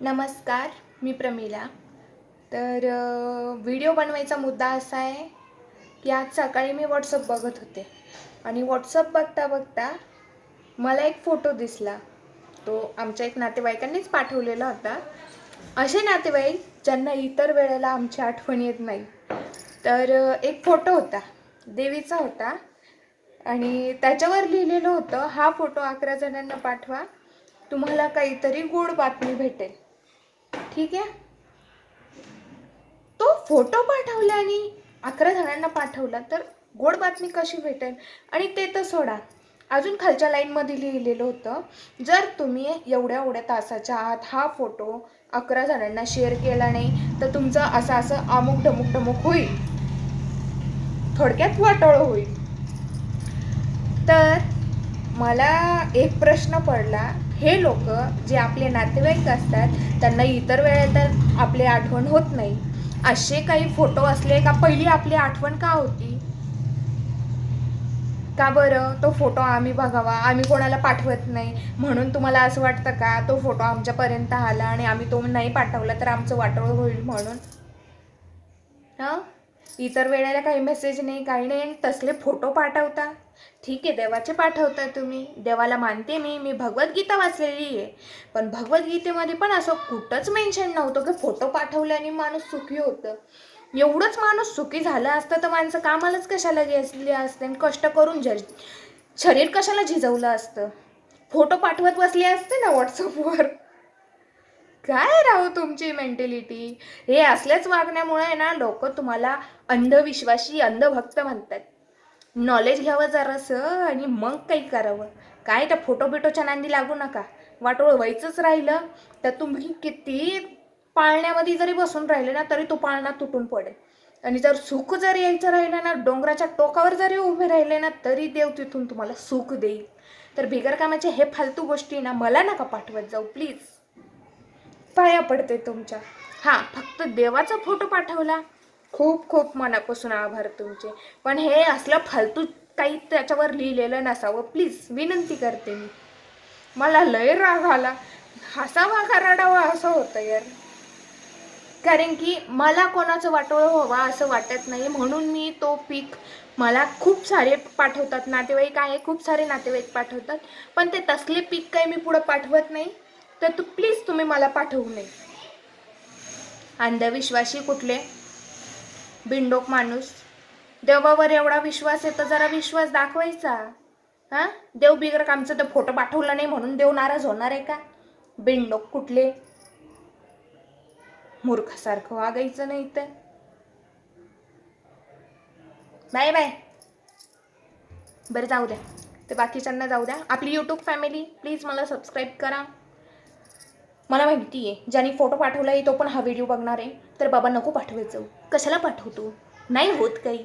नमस्कार मी प्रमिला. तर व्हिडिओ बनवायचा मुद्दा असा आहे की आज सकाळी मी व्हॉट्सअप बघत होते. आणि व्हॉट्सअप बघता बघता मला एक फोटो दिसला. तो आमच्या एक नातेवाईकांनीच पाठवलेला होता. असे नातेवाईक ज्यांना इतर वेळेला आमची आठवण येत नाही. तर एक फोटो होता देवीचा होता. आणि त्याच्यावर लिहिलेलं होतं हा फोटो अकरा जणांना पाठवा. तुम्हाला काहीतरी गोड बातमी भेटेल. ठीक आहे? तो फोटो पाठवला आणि अकरा जणांना पाठवला तर गोड बातमी कशी भेटेल? आणि ते तर सोडा. अजून खालच्या लाईनमध्ये लिहिलेलं होतं जर तुम्ही एवढ्या एवढ्या तासाच्या आत हा फोटो अकरा जणांना शेअर केला नाही तर तुमचं असं असं अमुक ढमुक ढमुक होईल. थोडक्यात वाटोळ होईल. तर मला एक प्रश्न पडला. हे लोक जे आपले नातेवाईक असतात त्यांना इतर वेळेला तर आपली आठवण होत नाही. असे काही फोटो असले का पहिली आपली आठवण का होती? का बरं? तो फोटो आम्ही बघावा आम्ही कोणाला पाठवत नाही. म्हणून तुम्हाला असं वाटतं का? तो फोटो आमच्यापर्यंत आला आणि आम्ही तो नाही पाठवला तर आमचं वाटोळ होईल म्हणून? हां? इतर वेळेला काही मेसेज नाही काही नाही. तसले फोटो पाठवता. ठीक आहे देवाचे पाठवता तुम्ही. देवाला मानते मी. मी भगवद्गीता वाचलेली आहे. पण भगवद्गीतेमध्ये पण असं कुठंच मेन्शन नव्हतं की फोटो पाठवल्याने माणूस सुखी होतं. एवढंच माणूस सुखी झालं असतं तर माणसं कामालाच कशाला घेतले असते आणि कष्ट करून जर शरीर कशाला झिजवलं असतं? फोटो पाठवत बसले असते ना व्हॉट्सअपवर काय राहू तुमची मेंटॅलिटी हे असल्याच वागण्यामुळे ना लोक तुम्हाला अंधविश्वासी अंधभक्त म्हणतात. नॉलेज घ्यावं जरासं आणि मग काही करावं. काय त्या फोटो बिटोच्या नांदी लागू नका. वाटोळ व्हायचंच राहिलं तर तुम्ही किती पाळण्यामध्ये जरी बसून राहिले ना तरी तो पाळणा तुटून पडेल. आणि जर सुख जर यायचं राहिलं ना डोंगराच्या टोकावर जरी उभे राहिले ना तरी देव तिथून तुम्हाला सुख देईल. तर बिगर कामाचे हे फालतू गोष्टी ना मला नका पाठवत जाऊ प्लीज पाया पडते तुमच्या. हां फक्त देवाचा फोटो पाठवला. खूप खूप मनापासून आभार तुमचे. पण हे असलं फालतू काही त्याच्यावर लिहिलेलं नसावं. प्लीज विनंती करते मी. मला लय राग आला. हसावा का रडावा असं होतं यार. कारण की मला कोणाचं वाटोळं व्हावा असं वाटत नाही. म्हणून मी तो पीक मला खूप सारे पाठवतात. नातेवाईक आहे खूप सारे नातेवाईक पाठवतात. पण ते तसले पीक काही मी पुढं पाठवत नाही. तर तू प्लीज तुम्ही मला पाठवू नये. अंधविश्वासी कुठले? बिंडोक माणूस. देवावर एवढा विश्वास आहे तर जरा विश्वास दाखवायचा. हां? देव बिगर कामचं तर फोटो पाठवला नाही म्हणून देव नाराज होणार आहे का? बिंडोक कुठले? मूर्खासारखं वागायचं नाही तर. Bye bye. बरं जाऊ द्या. ते बाकीच्यांना जाऊ द्या. आपली यूट्यूब फॅमिली प्लीज मला सबस्क्राईब करा. मला माहिती आहे ज्याने फोटो पाठवला आहे तो पण हा व्हिडिओ बघणार आहे. तर बाबा नको पाठवायचं. कशाला पाठवतो? नाही होत काही.